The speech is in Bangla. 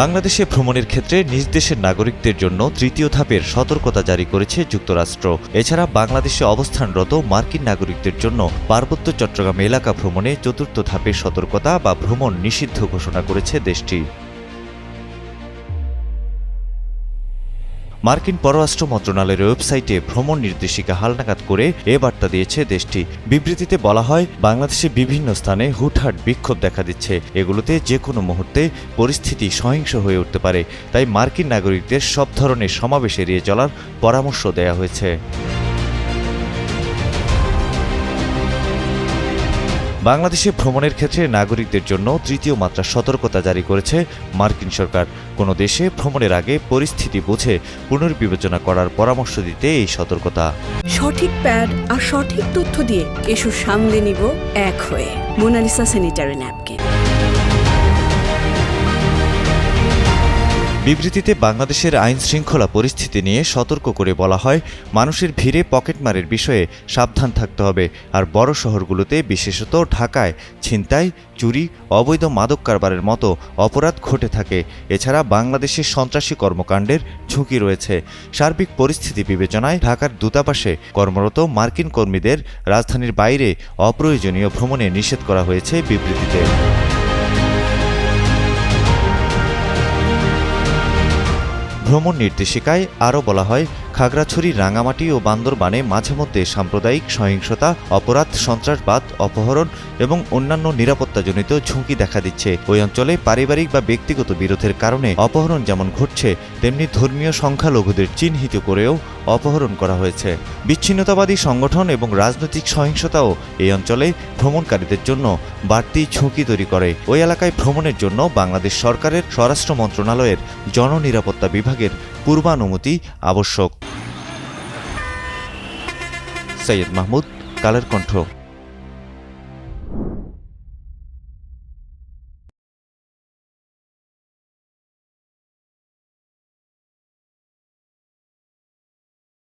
বাংলাদেশে ভ্রমণের ক্ষেত্রে নিজ দেশের নাগরিকদের জন্য তৃতীয় ধাপের সতর্কতা জারি করেছে যুক্তরাষ্ট্র। এছাড়া বাংলাদেশে অবস্থানরত মার্কিন নাগরিকদের জন্য পার্বত্য চট্টগ্রাম এলাকা ভ্রমণে চতুর্থ ধাপের সতর্কতা বা ভ্রমণ নিষিদ্ধ ঘোষণা করেছে দেশটি। মার্কিন পররাষ্ট্র মন্ত্রণালয়ের ওয়েবসাইটে ভ্রমণ নির্দেশিকা হালনাগাদ করে এ বার্তা দিয়েছে দেশটি। বিবৃতিতে বলা হয়, বাংলাদেশে বিভিন্ন স্থানে হুটহাট বিক্ষোভ দেখা দিচ্ছে। এগুলোতে যে কোনো মুহূর্তে পরিস্থিতি সহিংস হয়ে উঠতে পারে। তাই মার্কিন নাগরিকদের সব ধরনের সমাবেশ এড়িয়ে চলার পরামর্শ দেওয়া হয়েছে। বাংলাদেশে ভ্রমণের ক্ষেত্রে নাগরিকদের জন্য তৃতীয় মাত্রা সতর্কতা জারি করেছে মার্কিন সরকার। কোনো দেশে ভ্রমণের আগে পরিস্থিতি বুঝে পুনর্বিবেচনা করার পরামর্শ দিতে এই সতর্কতা। সঠিক প্যাড আর সঠিক তথ্য দিয়ে এসব সামলে নিব এক হয়ে। Monalisa sanitary napkin. বিবৃতিতে বাংলাদেশের আইন শৃঙ্খলা পরিস্থিতি নিয়ে সতর্ক করে বলা হয়, মানুষের ভিড়ে পকেটমারের বিষয়ে সাবধান থাকতে হবে। আর বড় শহরগুলোতে, বিশেষত ঢাকায়, ছিনতাই, চুরি, অবৈধ মাদক কারবারের মতো অপরাধ ঘটে থাকে। এছাড়া বাংলাদেশের সন্ত্রাসী কর্মকাণ্ডের ঝুঁকি রয়েছে। সার্বিক পরিস্থিতি বিবেচনায় ঢাকার দূতাবাসে কর্মরত মার্কিন কর্মীদের রাজধানীর বাইরে অপ্রয়োজনীয় ভ্রমণে নিষেধ করা হয়েছে বিবৃতিতে। ভ্রমণ নির্দেশিকায় আরও বলা হয় খাগড়াছড়ি, রাঙামাটি ও বান্দরবানে মাঝে মধ্যে সাম্প্রদায়িক সহিংসতা, অপরাধ, সন্ত্রাসবাদ, অপহরণ এবং অন্যান্য নিরাপত্তাজনিত ঝুঁকি দেখা দিচ্ছে। ওই অঞ্চলে পারিবারিক বা ব্যক্তিগত বিরোধের কারণে অপহরণ যেমন ঘটছে, তেমনি ধর্মীয় সংখ্যালঘুদের চিহ্নিত করেও অপহরণ করা হয়েছে। বিচ্ছিন্নতাবাদী সংগঠন এবং রাজনৈতিক সহিংসতাও এই অঞ্চলে ভ্রমণকারীদের জন্য বাড়তি ঝুঁকি তৈরি করে। ওই এলাকায় ভ্রমণের জন্য বাংলাদেশ সরকারের স্বরাষ্ট্র মন্ত্রণালয়ের জননিরাপত্তা বিভাগের পূর্বানুমতি আবশ্যক। সৈয়দ মাহমুদ কালের কণ্ঠ।